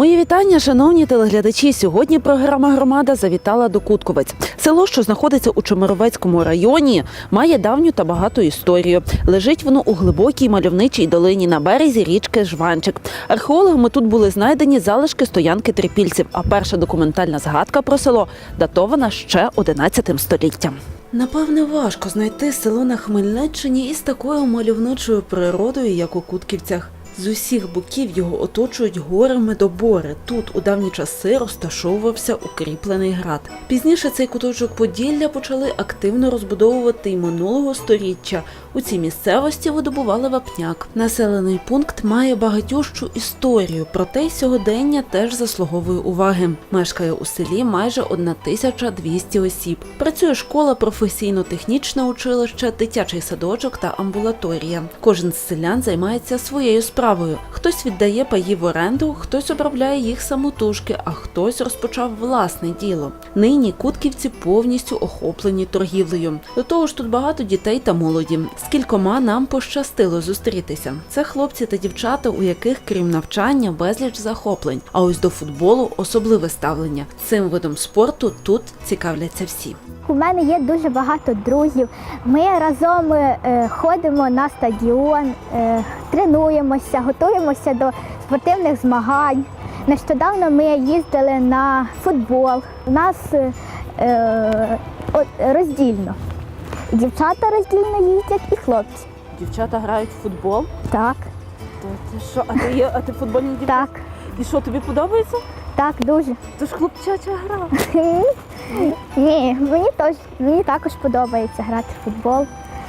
Мої вітання, шановні телеглядачі. Сьогодні програма Громада завітала до Кутковець. Село, що знаходиться у Чемеровецькому районі, має давню та багату історію. Лежить воно у глибокій мальовничій долині на березі річки Жванчик. Археологами тут були знайдені залишки стоянки трипільців. А перша документальна згадка про село датована ще 11 століттям. Напевне, важко знайти село на Хмельниччині із такою мальовничою природою, як у Кутківцях. З усіх боків його оточують гори медобори. Тут у давні часи розташовувався укріплений град. Пізніше цей куточок Поділля почали активно розбудовувати й минулого сторіччя. У цій місцевості видобували вапняк. Населений пункт має багатющу історію, проте й сьогодення теж заслуговує уваги. Мешкає у селі майже 1200 осіб. Працює школа, професійно-технічне училище, дитячий садочок та амбулаторія. Кожен з селян займається своєю справою. Хтось віддає паї в оренду, хтось обробляє їх самотужки, а хтось розпочав власне діло. Нині кутківці повністю охоплені торгівлею. До того ж, тут багато дітей та молоді. З кількома нам пощастило зустрітися. Це хлопці та дівчата, у яких крім навчання безліч захоплень. А ось до футболу особливе ставлення. Цим видом спорту тут цікавляться всі. У мене є дуже багато друзів. Ми разом е, ходимо на стадіон, е, тренуємося, готуємося до спортивних змагань. Нещодавно ми їздили на футбол. У нас е, е, роздільно. Дівчата роздільно їздять і хлопці. Дівчата грають в футбол. Так, Ти що, а ти є, а ти футбольні так, І що тобі подобається? Так, дуже. Це ж хлопчача гра. Ні, мені теж мені також подобається грати в футбол.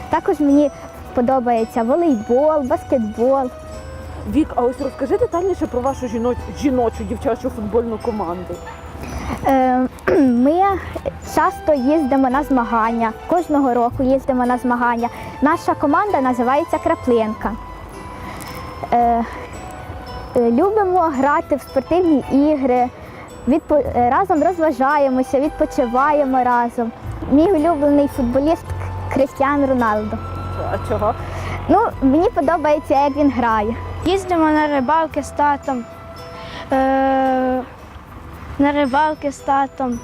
Також мені подобається волейбол, баскетбол. Вік, а ось розкажи детальніше про вашу жіно... жіночу дівчачу футбольну команду. Е, Ми часто їздимо на змагання. Кожного року їздимо на змагання. Наша команда називається Краплинка. Е, Любимо грати в спортивні ігри, відпо... е, разом розважаємося, відпочиваємо разом. Мій улюблений футболіст Кристіан Роналдо. А чого? Ну, мені подобається, як він грає. Їздимо на рибалки з татом. Е, на рибалки з татом.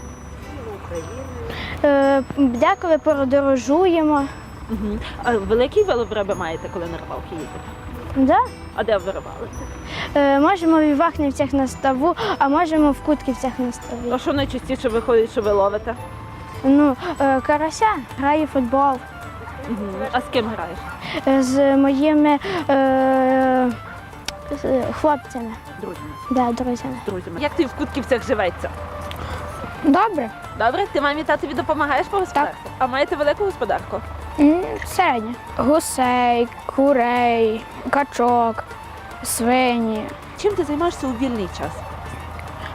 Е, деколи подорожуємо. Угу. А великий вилов маєте, коли на рибалки їздите? Да? А де ви рибалите? Е, можемо в Івахнівцях на ставу, а можемо в Кутківцях на А що найчастіше виходить, що ви ловите? Ну, е, карася грає в футбол Угу. А з ким граєш? е, з моїми е, з хлопцями, Друзями. да, друзями. Друзями. Як ти в Кутківцях живеться? Добре. Добре, ти мамі татові допомагаєш по господарству? А маєте велику господарку? Середня. Гусей, курей, качок, свині. Чим ти займаєшся у вільний час?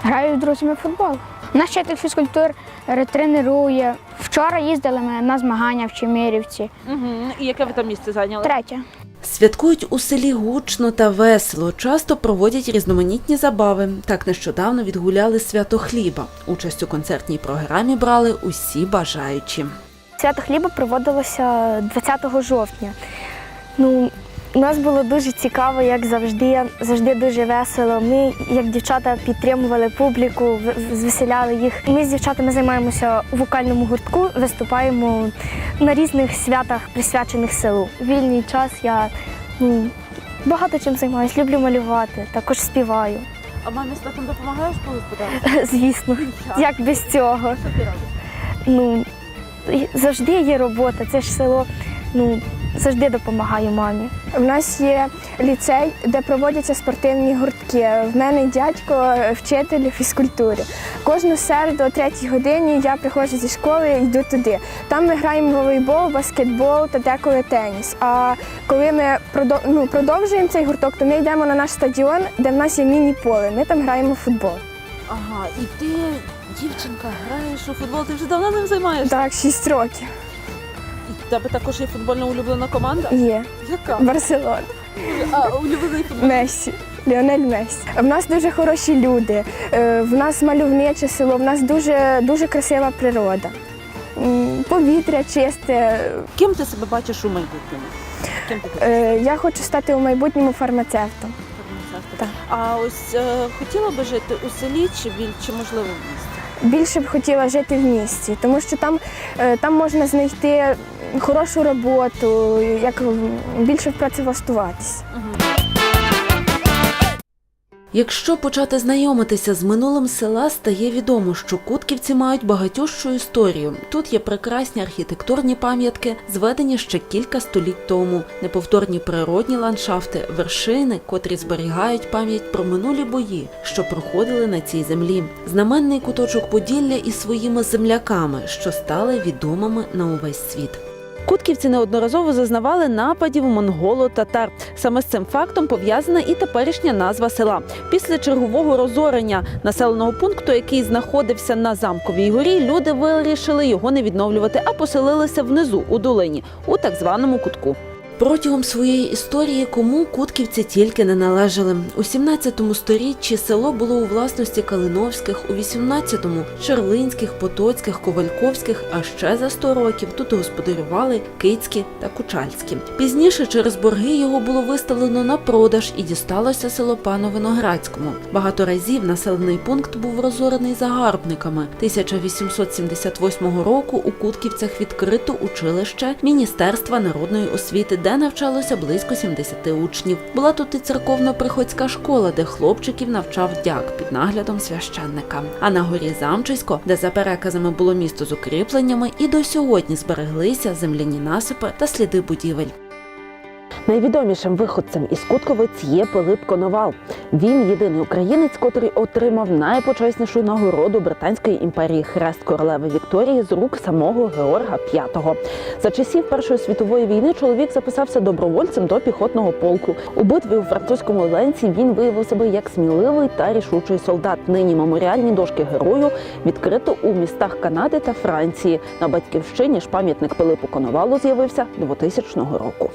Граю з друзями в футбол. Наш вчитель фізкультури тренує. Вчора їздили ми на змагання в Чемірівці. Угу. І яке ви там місце зайняли? Третє. Святкують у селі гучно та весело. Часто проводять різноманітні забави. Так нещодавно відгуляли свято хліба. Участь у концертній програмі брали усі бажаючі. Свято хліба проводилося 20 жовтня. Ну, у нас було дуже цікаво, як завжди, завжди дуже весело. Ми, як дівчата, підтримували публіку, звеселяли їх. Ми з дівчатами займаємося у вокальному гуртку, виступаємо на різних святах, присвячених селу. Вільний час я ну, багато чим займаюся, люблю малювати, також співаю. А мамі з татом допомагаєш по господарству? Звісно, як без цього. Що ти робиш? Ну, завжди є робота, це ж село, ну, завжди допомагаю мамі. У нас є ліцей, де проводяться спортивні гуртки. В мене дядько вчитель фізкультури. Кожну середу о третій годині я приходжу зі школи і йду туди. Там ми граємо волейбол, баскетбол та деколи теніс. А коли ми ну, продовжуємо цей гурток, то ми йдемо на наш стадіон, де в нас є міні-поле. Ми там граємо в футбол. Ага, і ти, дівчинка, граєш у футбол, ти вже давно ним займаєшся? Так, шість років І в тебе також є футбольна улюблена команда? є. Яка? Барселона. А, улюблений футбол. Месі. Ліонель Месі. В нас дуже хороші люди, е, в нас мальовниче село, в нас дуже, дуже красива природа. Повітря чисте. Ким ти себе бачиш у майбутньому? Ким ти хочеш Е, Я хочу стати у майбутньому фармацевтом. фармацевтом? Так. А ось е, хотіла би жити у селі чи біль, чи можливо в місті? Більше б хотіла жити в місті, тому що там, е, там можна знайти хорошу роботу, як більше працевлаштуватися. Якщо почати знайомитися з минулим села, стає відомо, що кутківці мають багатющу історію. Тут є прекрасні архітектурні пам'ятки, зведені ще кілька століть тому, неповторні природні ландшафти, вершини, котрі зберігають пам'ять про минулі бої, що проходили на цій землі. Знаменний куточок Поділля із своїми земляками, що стали відомими на увесь світ. Кутківці неодноразово зазнавали нападів монголо-татар. Саме з цим фактом пов'язана і теперішня назва села. Після чергового розорення населеного пункту, який знаходився на замковій горі, люди вирішили його не відновлювати, а поселилися внизу у долині, у так званому кутку. Протягом своєї історії кому кутківці тільки не належали. У 17 сторіччі село було у власності Калиновських, у 18-му – Шерлинських, Потоцьких, Ковальковських, а ще за 100 років тут господарювали Кицькі та Кучальські. Пізніше через борги його було виставлено на продаж і дісталося село пану Виноградському. Багато разів населений пункт був розорений загарбниками. 1878 року у Кутківцях відкрито училище Міністерства народної освіти, де навчалося близько 70 учнів. Була тут і церковно-приходська школа, де хлопчиків навчав дяк під наглядом священника. А на горі Замчисько, де за переказами було місто з укріпленнями, і до сьогодні збереглися земляні насипи та сліди будівель. Найвідомішим виходцем із Кутковиць є Пилип Коновал. Він єдиний українець, котрий отримав найпочеснішу нагороду Британської імперії Хрест королеви Вікторії з рук самого Георга V. За часів Першої світової війни чоловік записався добровольцем до піхотного полку. У битві у французькому ленці він виявив себе як сміливий та рішучий солдат. Нині меморіальні дошки герою відкрито у містах Канади та Франції. На батьківщині ж пам'ятник Пилипу Коновалу з'явився 2000 року.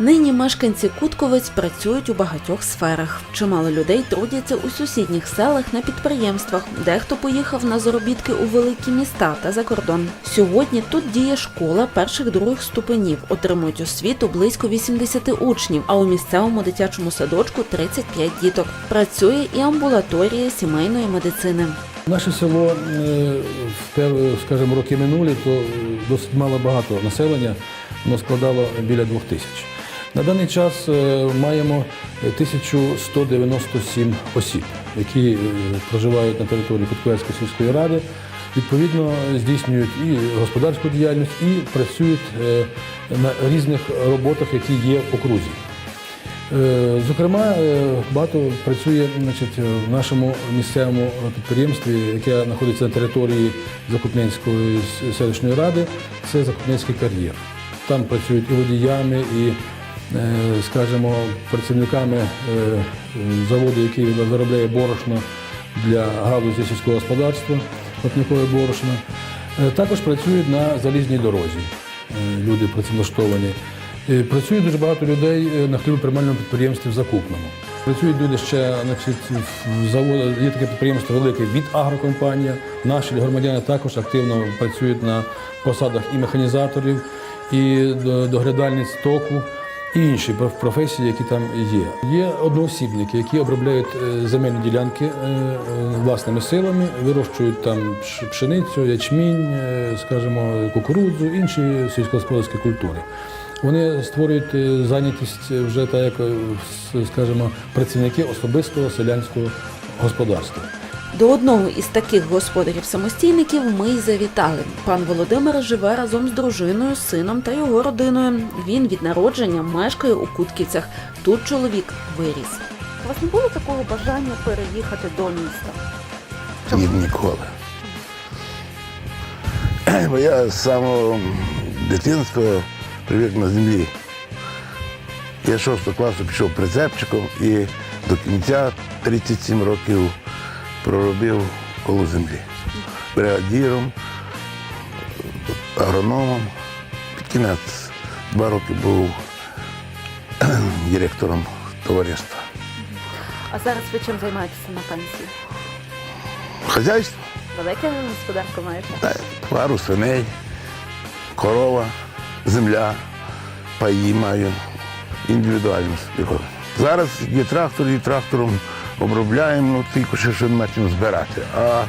Нині мешканці Кутковиць працюють у багатьох сферах. Чимало людей трудяться у сусідніх селах на підприємствах. Дехто поїхав на заробітки у великі міста та за кордон. Сьогодні тут діє школа перших других ступенів. Отримують освіту близько 80 учнів. А у місцевому дитячому садочку 35 діток. Працює і амбулаторія сімейної медицини. Наше село, е, скажімо, роки минулі, то досить мало багато населення, воно складало біля двох тисяч. На даний час е, маємо 1197 осіб, які е, проживають на території Кутковецької сільської ради, відповідно здійснюють і господарську діяльність, і працюють е, на різних роботах, які є в окрузі. Е, Зокрема, е, багато працює значить, в нашому місцевому підприємстві, яке знаходиться на території Закупненської селищної ради, це Закупненський кар'єр. Там працюють і водіями, і, е, скажімо, працівниками е, е, заводу, який виробляє борошно для галузі сільського господарства, вапнякове борошно. Е, Також працюють на залізній дорозі. Е, Люди працевлаштовані. Е, Працює дуже багато людей е, на хлібоприймальному підприємстві в Закупному. Працюють люди ще значить, в заводі, є таке підприємство велике від агрокомпанія. Наші громадяни також активно працюють на посадах і механізаторів, і до- доглядальниць току, і інші проф- професії, які там є. Є одноосібники, які обробляють е, земельні ділянки е, е, власними силами, вирощують там пшеницю, ячмінь, скажімо, кукурудзу, інші сільськогосподарські культури. Вони створюють зайнятість вже так, як скажімо, працівники особистого селянського господарства. До одного із таких господарів-самостійників ми й завітали. Пан Володимир живе разом з дружиною, сином та його родиною. Він від народження мешкає у Кутківцях. Тут чоловік виріс. У вас не було такого бажання переїхати до міста? Ні, ніколи. Бо я з самого дитинства привик на землі. Я 6 класу пішов прицепчиком і до кінця 37 років проробив коло землі. Бригадіром, агрономом. Під кінець два роки був директором товариства. А зараз ви чим займаєтеся на пенсії? Хазяйство. Велике господарство маєте? Пару свиней, корова, земля, паї маю. Індивідуально собі Зараз є трактор, і трактором обробляємо, ну, тільки ще що чим збирати. А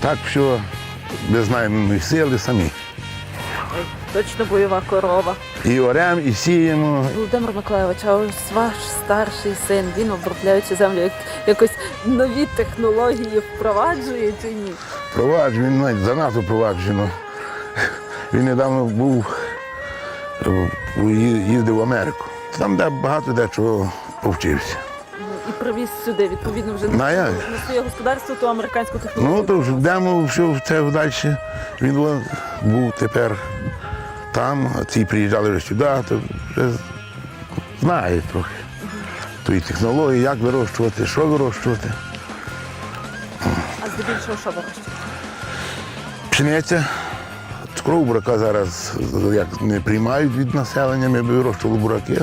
так все без найманої сили самі. Точно бойова корова. І оремо, і сіємо. Володимир Миколайович, а ось ваш старший син, він обробляючи землю, як- якось нові технології впроваджує чи ні? Проваджу, він навіть занадто проваджено. Він недавно був, е, ї- їздив в Америку. Там де багато дечого повчився. І привіз сюди, відповідно, вже Ну, а як? на своє господарство ту американську технологію. Ну, то вже йдемо все в це далі. Він вон був тепер там, а ці приїжджали вже сюди, то вже знає трохи. Тої технології, як вирощувати, що вирощувати. А здебільшого що вирощує? Пшениця. Цукрову бурака зараз як не приймають від населення, ми б вирощували бураки.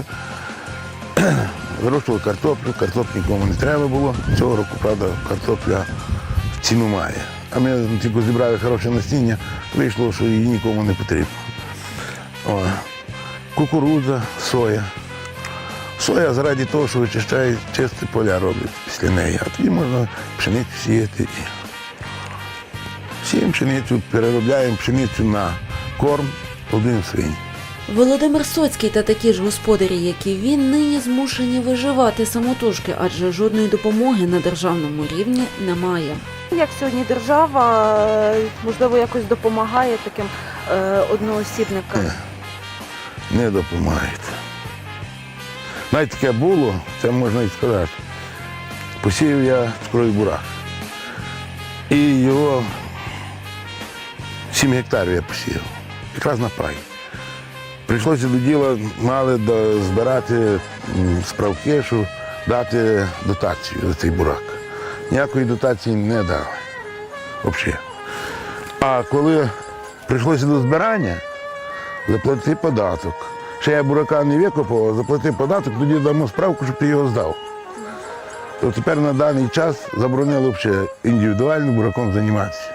Вирощували картоплю, картоплі нікому не треба було. Цього року, правда, картопля ціну має. А ми тільки зібрали хороше насіння, вийшло, що її нікому не потрібно. О, кукурудза, соя. Соя заради того, що вичищають чисті поля роблять після неї. А тоді можна пшеницю сіяти. Сіємо пшеницю, переробляємо пшеницю на корм один свинь. Володимир Соцький та такі ж господарі, як і він, нині змушені виживати самотужки, адже жодної допомоги на державному рівні немає. Як сьогодні держава е, можливо якось допомагає таким е, одноосібникам? Не допомагають. Навіть таке було, це можна і сказати. Посіяв я цукровий бурак. І його 7 гектарів я посіяв. Якраз на пай. Прийшлося до діла, мали збирати справки, щоб дати дотацію за цей бурак. Ніякої дотації не дали. Взагалі. А коли прийшлося до збирання, заплати податок. Ще я бурака не викопав, а заплати податок, тоді дамо справку, щоб ти його здав. То тепер на даний час заборонили взагалі індивідуально бураком займатися.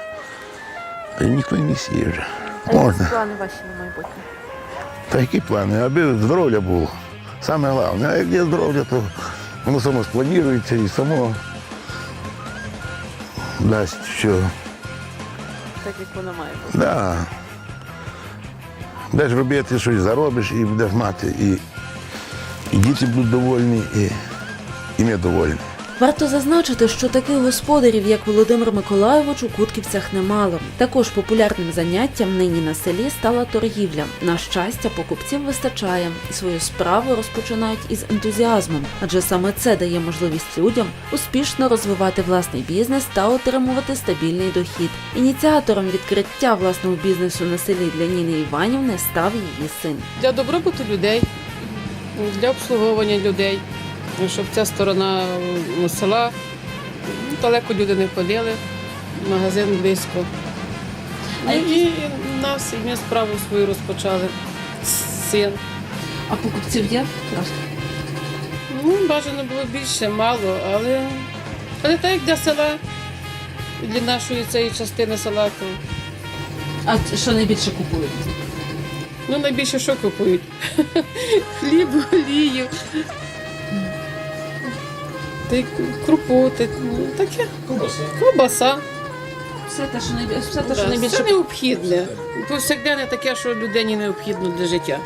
Й ніхто не сіє вже. Можна. плани ваші на майбутнє? Та які плани? Аби здоров'я було. Саме головне. А як є здоров'я, то воно само спланується і само дасть що. Так як воно має бути. Да. Будеш робити щось заробиш і будеш мати. І, і діти будуть довольні, і, і ми довольні. Варто зазначити, що таких господарів, як Володимир Миколайович, у Кутківцях немало. Також популярним заняттям нині на селі стала торгівля. На щастя, покупців вистачає і свою справу розпочинають із ентузіазмом, адже саме це дає можливість людям успішно розвивати власний бізнес та отримувати стабільний дохід. Ініціатором відкриття власного бізнесу на селі для Ніни Іванівни став її син. для добробуту людей, для обслуговування людей, щоб ця сторона села ну, далеко люди не ходили, магазин близько. Ну, і нас, і ми справу свою розпочали. Син. А покупців є? Ну, бажано було більше, мало, але, але так як для села, для нашої цієї частини села, то А що найбільше купують? ну, найбільше що купують? Хліб, олію. Крупу, та, ну, таке. Ковбаса. Все те, що найбільше, все те, що найбільше Це необхідне. Повсякденне таке, що людині необхідно для життя.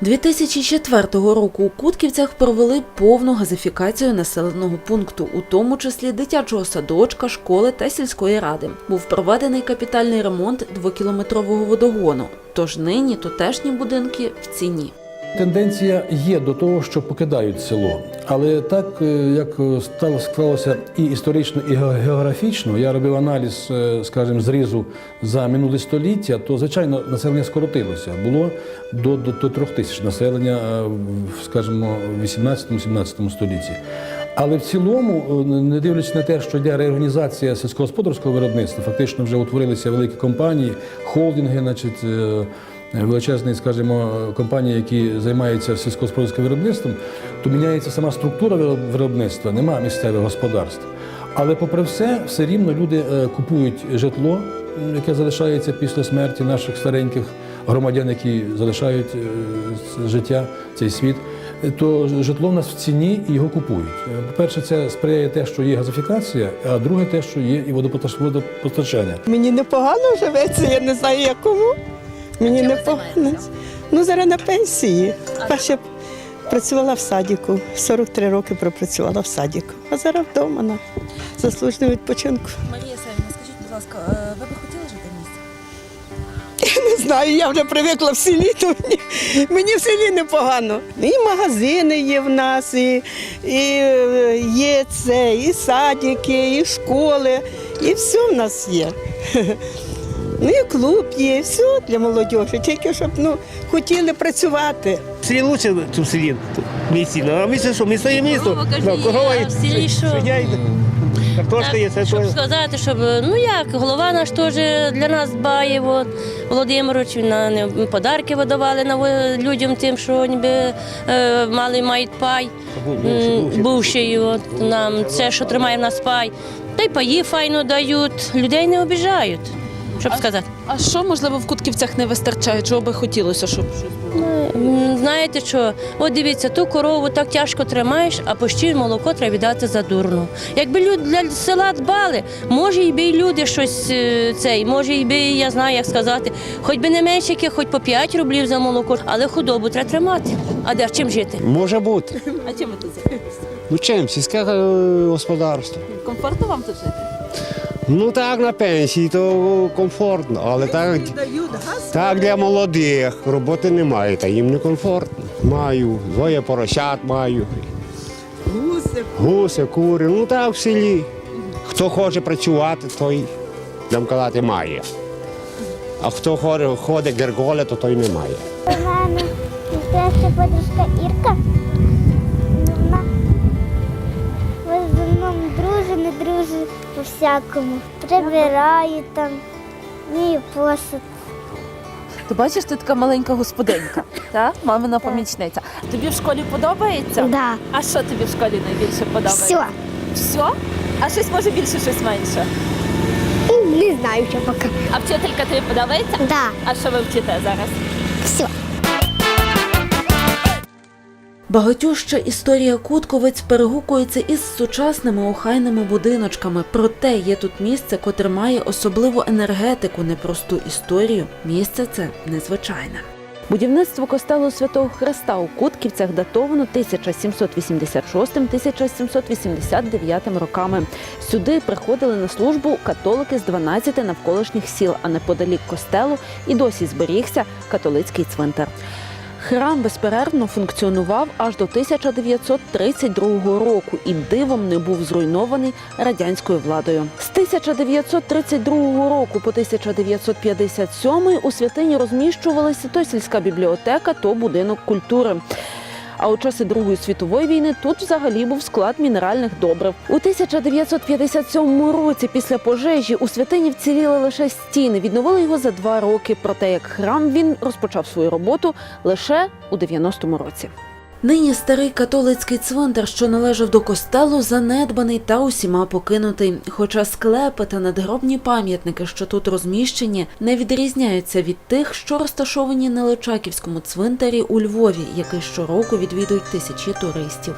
2004 року у Кутківцях провели повну газифікацію населеного пункту, у тому числі дитячого садочка, школи та сільської ради. Був проведений капітальний ремонт двокілометрового водогону. Тож нині тутешні будинки в ціні. Тенденція є до того, що покидають село. Але так е, як стало склалося і історично, і географічно, я робив аналіз, е, скажімо, зрізу за минуле століття, то звичайно населення скоротилося. Було до, до, до трьох тисяч населення, е, в, скажімо, в 18-17 столітті. Але в цілому, е, не дивлячись на те, що йде реорганізація сільськогосподарського виробництва, фактично вже утворилися великі компанії, холдинги, значить. Величезні, скажімо, компанії, які займаються сільськогосподарським виробництвом, то міняється сама структура виробництва, нема місцевих господарств. Але попри все, все рівно люди е, купують житло, яке залишається після смерті наших стареньких громадян, які залишають е, життя, цей світ. то житло в нас в ціні і його купують. Е, По-перше, це сприяє те, що є газифікація, а друге те, що є і водопостач- водопостачання. Мені непогано живеться, я не знаю якому. Мені непогано. Ну, зараз на пенсії. Перше працювала в садіку. 43 роки пропрацювала в садіку. А зараз вдома на заслуженому відпочинку. Марія Савівна, скажіть, будь ласка, е, ви б хотіли жити в місті? Я Не знаю, я вже привикла в селі, то мені, мені в селі непогано. І магазини є в нас, і, і е, є це, і садики, і школи, і все в нас є. Ну і клуб є, і все для молодіжі, тільки щоб ну, хотіли працювати. В селі лучше, в селі місті. А місто що? Місто є місто. Корова, кажу, є, корова є, в селі що? свиня Картошка є, це щоб сказати, щоб ну як, голова наш теж для нас дбає. От, Володимирович, він на не- подарки видавали на людям тим, що ніби е, мали мають пай. М, Бувший, от нам це, що тримає в нас пай. Та й паї файно дають, людей не обіжають. Щоб сказати. А що, можливо, в Кутківцях не вистачає? Чого би хотілося, щоб щось М, Знаєте що, от дивіться, ту корову так тяжко тримаєш, а пощі молоко треба віддати за дурну. Якби люди для села дбали, може і би й люди щось е, цей, може і би, я знаю, як сказати, хоч би не менше, яке, хоч по 5 рублів за молоко, але худобу треба тримати. А де чим жити? Може бути. А чим ви тут займаєтесь? Ну чим? Сільське е, господарство. Комфортно вам тут жити? Ну так, на пенсії, то комфортно, але так, так для молодих роботи немає, та їм не комфортно. Маю, двоє поросят маю. Гуси. Гуси, кури. Ну так в селі. Хто хоче працювати, той, нам казати, має. А хто ходить, ходить герголя, то той не має. У мене подружка Ірка. Всякому. Прибирає там, міє посуд. Ти бачиш, ти така маленька господинка, так? Мамина помічниця. Тобі в школі подобається? Да. А що тобі в школі найбільше подобається? Все. Все? А щось може більше, щось менше? Не знаю, що поки. А вчителька тобі подобається? Да. А що ви вчите зараз? Все. Багатюща історія Кутковець перегукується із сучасними охайними будиночками. Проте є тут місце, котре має особливу енергетику, непросту історію. Місце це незвичайне. Будівництво костелу Святого Христа у Кутківцях датовано 1786-1789 роками. Сюди приходили на службу католики з 12 навколишніх сіл, а неподалік костелу і досі зберігся католицький цвинтар. Храм безперервно функціонував аж до 1932 року і дивом не був зруйнований радянською владою. З 1932 року по 1957 у святині розміщувалися то сільська бібліотека, то будинок культури. А у часи Другої світової війни тут взагалі був склад мінеральних добрив. У 1957 році після пожежі у святині вціліли лише стіни. Відновили його за два роки. Проте як храм він розпочав свою роботу лише у 90-му році. Нині старий католицький цвинтар, що належав до костелу, занедбаний та усіма покинутий. Хоча склепи та надгробні пам'ятники, що тут розміщені, не відрізняються від тих, що розташовані на Личаківському цвинтарі у Львові, який щороку відвідують тисячі туристів.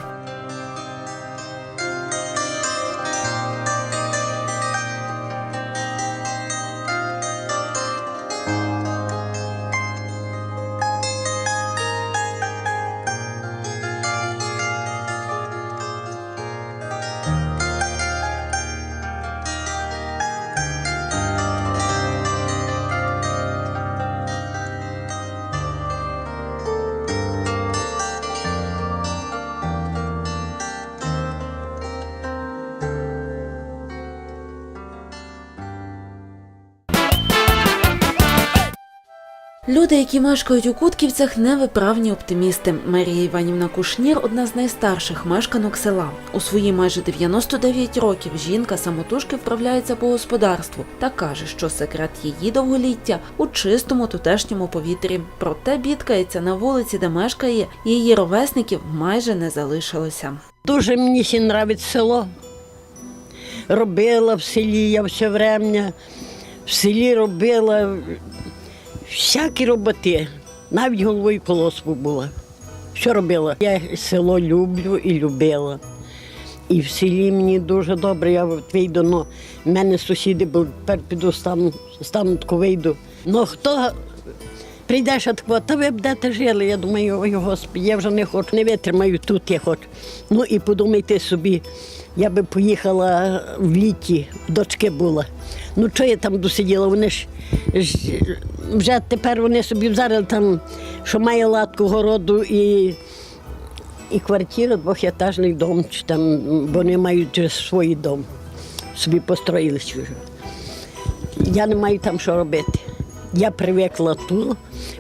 Люди, які мешкають у Кутківцях, невиправні оптимісти. Марія Іванівна Кушнір одна з найстарших мешканок села. У свої майже 99 років жінка самотужки вправляється по господарству та каже, що секрет її довголіття у чистому тутешньому повітрі. Проте бідкається на вулиці, де мешкає, її ровесників майже не залишилося. Дуже мені ще нравиться село. Робила в селі я все врем'я. В селі робила всякі роботи. Навіть головою колоску була. Що робила? Я село люблю і любила. І в селі мені дуже добре, я вийду, ну, в мене сусіди були, тепер піду стану, стану тако вийду. Ну хто прийдеш, а тако, та ви будете жили. Я думаю, ой, господи, я вже не хочу, не витримаю тут, я хочу. Ну і подумайте собі, я би поїхала в літі, дочки була. Ну що я там досиділа? Вони ж, вже тепер вони собі взяли там, що має латку городу і і квартира, двохетажний дом, чи там, вони мають свій дом. Собі построїлися вже. Я не маю там що робити. Я привикла тут,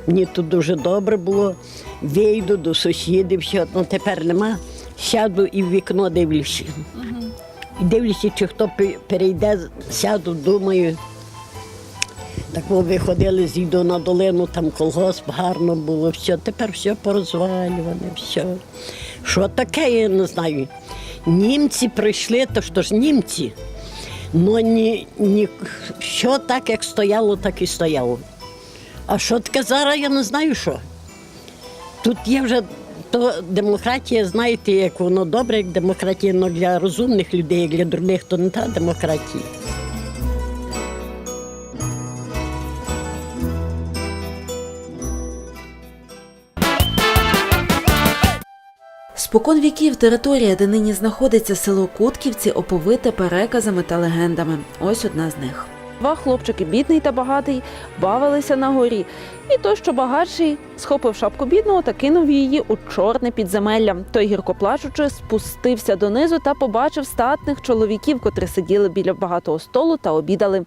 мені тут дуже добре було. Вийду до сусідів, все, ну тепер нема. Сяду і в вікно дивлюся. І дивлюся, чи хто перейде, сяду, думаю. Так ми виходили, зійду на долину, там колгосп гарно було, все. Тепер все порозвалюване, все. Що таке, я не знаю. Німці прийшли, то що ж німці. Ну ні, ні, що так, як стояло, так і стояло. А що таке зараз, я не знаю що. Тут є вже то демократія, знаєте, як воно добре, як демократія, але для розумних людей, як для дурних, то не та демократія. Спокон віків територія, де нині знаходиться село Кутківці, оповите переказами та легендами. Ось одна з них. Два хлопчики, бідний та багатий, бавилися на горі. І той, що багатший, схопив шапку бідного та кинув її у чорне підземелля. Той, гірко плачучи, спустився донизу та побачив статних чоловіків, котрі сиділи біля багатого столу та обідали.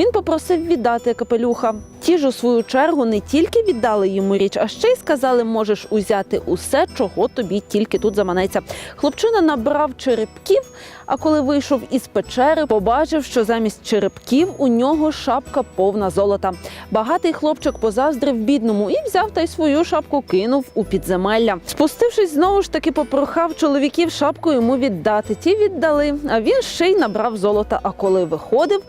Він попросив віддати капелюха. Ті ж у свою чергу не тільки віддали йому річ, а ще й сказали, можеш узяти усе, чого тобі тільки тут заманеться. Хлопчина набрав черепків, а коли вийшов із печери, побачив, що замість черепків у нього шапка повна золота. Багатий хлопчик позаздрив бідному і взяв та й свою шапку кинув у підземелля. Спустившись, знову ж таки попрохав чоловіків шапку йому віддати. Ті віддали, а він ще й набрав золота. А коли виходив,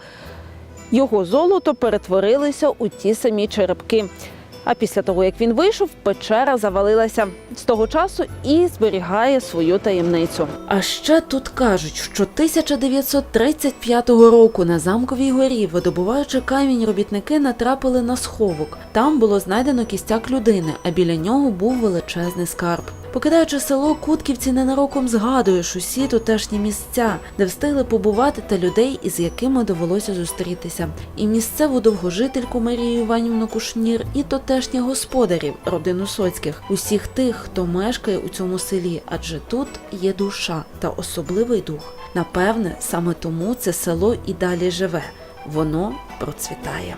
його золото перетворилося у ті самі черепки. А після того, як він вийшов, печера завалилася з того часу і зберігає свою таємницю. А ще тут кажуть, що 1935 року на замковій горі, видобуваючи камінь, робітники натрапили на сховок. Там було знайдено кістяк людини, а біля нього був величезний скарб. Покидаючи село, Кутківці ненароком згадуєш усі тутешні місця, де встигли побувати та людей, із якими довелося зустрітися. І місцеву довгожительку Марію Іванівну Кушнір, і тутешніх господарів, родину Соцьких, усіх тих, хто мешкає у цьому селі, адже тут є душа та особливий дух. Напевне, саме тому це село і далі живе. Воно процвітає.